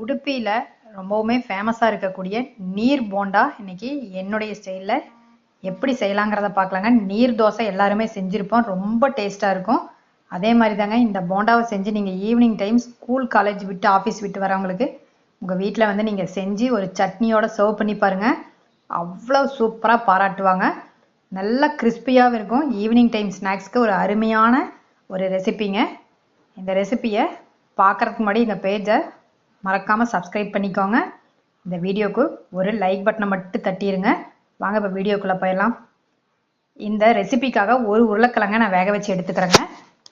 உடுப்பியில் ரொம்பவுமே ஃபேமஸாக இருக்கக்கூடிய நீர் போண்டா இன்னைக்கு என்னுடைய ஸ்டைலில் எப்படி செய்யலாங்கிறத பார்க்கலாங்க நீர் தோசை எல்லாருமே செஞ்சுருப்போம். ரொம்ப டேஸ்ட்டாக இருக்கும். அதே மாதிரி தாங்க இந்த போண்டாவை செஞ்சு நீங்கள் ஈவினிங் டைம் ஸ்கூல் காலேஜ் விட்டு ஆஃபீஸ் விட்டு வரவங்களுக்கு உங்கள் வீட்டில் வந்து நீங்கள் செஞ்சு ஒரு சட்னியோட சர்வ் பண்ணி பாருங்கள் அவ்வளோ சூப்பராக பாராட்டுவாங்க. நல்லா கிறிஸ்பியாகவும் இருக்கும். ஈவினிங் டைம் ஸ்நாக்ஸ்க்கு ஒரு அருமையான ஒரு ரெசிபிங்க இந்த ரெசிப்பியை பார்க்குறதுக்கு முன்னாடி எங்கள் பேஜை மறக்காமல் சப்ஸ்கிரைப் பண்ணிக்கோங்க. இந்த வீடியோக்கு ஒரு லைக் பட்டனை மட்டும் தட்டிடுங்க வாங்க இப்போ வீடியோக்குள்ளே போயிடலாம். இந்த ரெசிபிக்காக ஒரு உருளைக்கிழங்க நான் வேக வச்சு எடுத்துக்கிறேங்க.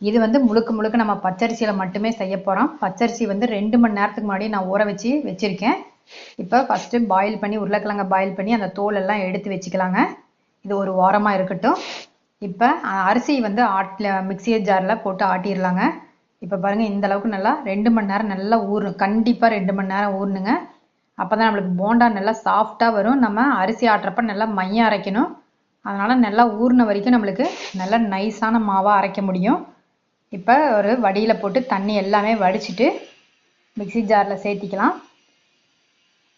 இது வந்து முழுக்க முழுக்க நம்ம பச்சரிசியில் மட்டுமே செய்ய போகிறோம் பச்சரிசி வந்து ரெண்டு மணி நேரத்துக்கு முன்னாடி நான் ஊற வச்சு வச்சுருக்கேன். இப்போ ஃபஸ்ட்டு பாயில் பண்ணி உருளைக்கிழங்க பாயில் பண்ணி அந்த தோல் எல்லாம் எடுத்து வச்சுக்கலாங்க. இது ஒரு ஓரமாக இருக்கட்டும். இப்போ அரிசி வந்து ஆட்டில் மிக்சியை ஜாரில் போட்டு ஆட்டிடலாங்க இப்போ பாருங்கள் இந்த அளவுக்கு நல்லா ரெண்டு மணி நேரம் நல்லா ஊறணும். கண்டிப்பாக ரெண்டு மணி நேரம் ஊறணுங்க. அப்போ தான் நம்மளுக்கு போண்டா நல்லா சாஃப்டாக வரும். நம்ம அரிசி ஆட்டுறப்ப நல்லா மையம் அரைக்கணும். அதனால் நல்லா ஊறின வரைக்கும் நம்மளுக்கு நல்லா நைஸான மாவாக அரைக்க முடியும். இப்போ ஒரு வடியில் போட்டு தண்ணி எல்லாமே வடிச்சிட்டு மிக்சி ஜாரில் சேர்த்திக்கலாம்.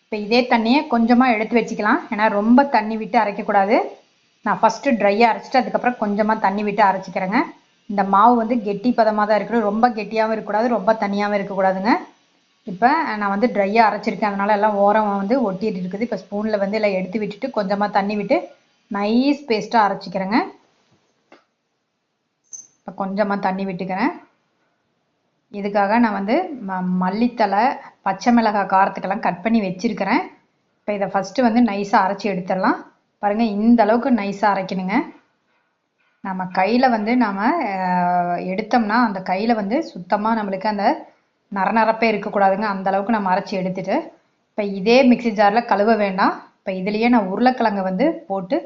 இப்போ இதே தண்ணியை கொஞ்சமாக எடுத்து வச்சுக்கலாம். ஏன்னா ரொம்ப தண்ணி விட்டு அரைக்கக்கூடாது. நான் ஃபஸ்ட்டு ட்ரையாக அரைச்சிட்டு அதுக்கப்புறம் கொஞ்சமாக தண்ணி விட்டு அரைச்சிக்கிறேங்க. இந்த மாவு வந்து கெட்டி பதமாக தான் இருக்கணும். ரொம்ப கெட்டியாகவும் இருக்கக்கூடாது ரொம்ப தனியாகவும் இருக்கக்கூடாதுங்க. இப்போ நான் வந்து ட்ரையாக அரைச்சிருக்கேன். அதனால எல்லாம் ஓரம் வந்து ஒட்டிட்டு இருக்குது. இப்போ ஸ்பூனில் வந்து எல்லாம் எடுத்து விட்டுட்டு கொஞ்சமாக தண்ணி விட்டு நைஸ் பேஸ்ட்டாக அரைச்சிக்கிறேங்க. இப்போ கொஞ்சமாக தண்ணி விட்டுக்கிறேன். இதுக்காக நான் வந்து ம மல்லித்தலை பச்சை மிளகாய் காரத்துக்கெல்லாம் கட் பண்ணி வச்சுருக்கிறேன். இப்போ இதை ஃபஸ்ட்டு வந்து நைஸாக அரைச்சி எடுத்துடலாம். பாருங்கள் இந்த அளவுக்கு நைஸாக அரைக்கணுங்க. நம்ம கையில் வந்து நாம் எடுத்தோம்னா அந்த கையில் வந்து சுத்தமாக நம்மளுக்கு அந்த நரநரப்பே இருக்கக்கூடாதுங்க அந்த அளவுக்கு நம்ம அரைச்சி எடுத்துட்டு இப்போ இதே மிக்சி ஜாரில் கழுவ வேண்டாம். இப்போ இதுலேயே நான் உருளைக்கிழங்க வந்து போட்டு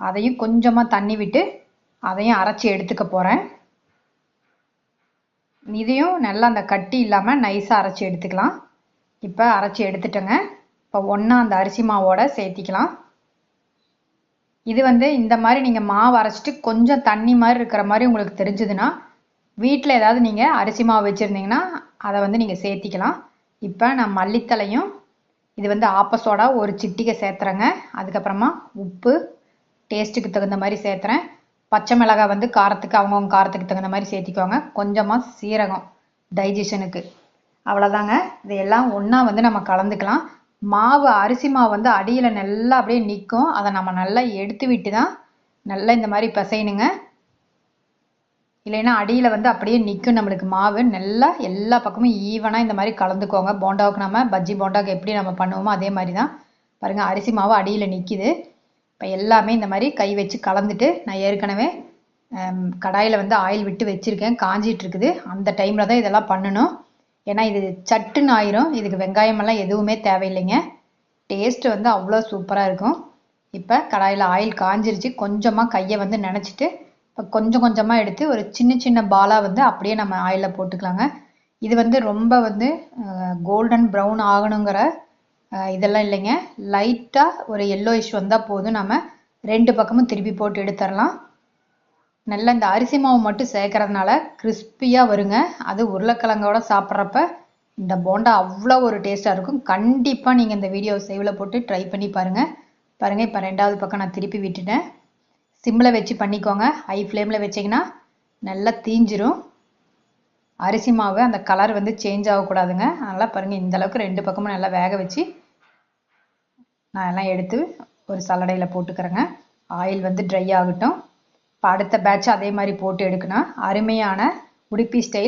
அதையும் கொஞ்சமாக தண்ணி விட்டு அதையும் அரைச்சி எடுத்துக்க போகிறேன் இதையும் நல்லா அந்த கட்டி இல்லாமல் நைஸாக அரைச்சி எடுத்துக்கலாம். இப்போ அரைச்சி எடுத்துட்டேங்க. இப்போ ஒன்றா அந்த அரிசி மாவோட சேர்த்திக்கலாம். இது வந்து இந்த மாதிரி நீங்கள் மாவு அரைச்சிட்டு கொஞ்சம் தண்ணி மாதிரி இருக்கிற மாதிரி உங்களுக்கு தெரிஞ்சதுன்னா வீட்டில் ஏதாவது நீங்கள் அரிசி மாவு வச்சுருந்தீங்கன்னா அதை வந்து நீங்கள் சேர்த்திக்கலாம். இப்போ நான் மல்லித்தலையும் இது வந்து ஆப்பசோடா ஒரு சிட்டிகை சேர்த்துறேங்க. அதுக்கப்புறமா உப்பு டேஸ்ட்டுக்கு தகுந்த மாதிரி சேர்த்துறேன். பச்சை மிளகாய் வந்து காரத்துக்கு அவங்கவுங்க காரத்துக்கு தகுந்த மாதிரி சேர்த்திக்கோங்க. கொஞ்சமாக சீரகம் டைஜஷனுக்கு அவ்வளோதாங்க இதையெல்லாம் ஒன்றா வந்து நம்ம கலந்துக்கலாம். மாவு அரிசி மாவு வந்து அடியில் நல்லா அப்படியே நிற்கும் அதை நம்ம நல்லா எடுத்து விட்டு தான் நல்லா இந்த மாதிரி பிசையணுங்க. இல்லைன்னா அடியில் வந்து அப்படியே நிற்கும் நம்மளுக்கு மாவு. நல்லா எல்லா பக்கமும் ஈவனாக இந்த மாதிரி கலந்துக்கோங்க. போண்டாவுக்கு நம்ம பஜ்ஜி போண்டாவுக்கு எப்படி நம்ம பண்ணுவோமோ அதே மாதிரி தான் பாருங்கள் அரிசி மாவு அடியில் நிற்கிது இப்போ எல்லாமே இந்த மாதிரி கை வச்சு கலந்துட்டு நான் ஏற்கனவே கடாயில் வந்து ஆயில் விட்டு வச்சுருக்கேன். காஞ்சிட்டு இருக்குது. அந்த டைமில் தான் இதெல்லாம் பண்ணணும். ஏன்னா இது சட்டுன்னு ஆயிரும். இதுக்கு வெங்காயமெல்லாம் எதுவுமே தேவையில்லைங்க. டேஸ்ட்டு வந்து அவ்வளோ சூப்பராக இருக்கும். இப்போ கடாயில் ஆயில் காஞ்சிருச்சு. கொஞ்சமாக கையை வந்து நினச்சிட்டு இப்போ கொஞ்சம் கொஞ்சமாக எடுத்து ஒரு சின்ன சின்ன பாலாக வந்து அப்படியே நம்ம ஆயிலில் போட்டுக்கலாங்க. இது வந்து ரொம்ப வந்து கோல்டன் ப்ரௌன் ஆகணுங்கிற இதெல்லாம் இல்லைங்க. லைட்டாக ஒரு எல்லோ இஷ் வந்தால் போதும். நம்ம ரெண்டு பக்கமும் திருப்பி போட்டு எடுத்துடலாம் நல்லா இந்த அரிசி மாவு மட்டும் சேர்க்கறதுனால கிறிஸ்பியாக வருங்க. அது உருளைக்கிழங்கோட சாப்பிட்றப்ப இந்த போண்டா அவ்வளோ ஒரு டேஸ்ட்டாக இருக்கும். கண்டிப்பாக நீங்கள் இந்த வீடியோ சேவில் போட்டு ட்ரை பண்ணி பாருங்கள் பாருங்கள் இப்போ ரெண்டாவது பக்கம் நான் திருப்பி விட்டுட்டேன். சிம்மில் வச்சு பண்ணிக்கோங்க. ஹை ஃப்ளேமில் வச்சிங்கன்னா நல்லா தீஞ்சிரும். அரிசி மாவு அந்த கலர் வந்து சேஞ்ச் ஆகக்கூடாதுங்க. அதனால் பாருங்கள் இந்த அளவுக்கு ரெண்டு பக்கமும் நல்லா வேக வச்சு நான் எல்லாம் எடுத்து ஒரு சல்லடையில் போட்டுக்கிறேங்க. ஆயில் வந்து ட்ரை ஆகட்டும். இப்போ அடுத்த பேட்ச் அதே மாதிரி போட்டு எடுக்கணும். அருமையான உடுப்பி ஸ்டைல்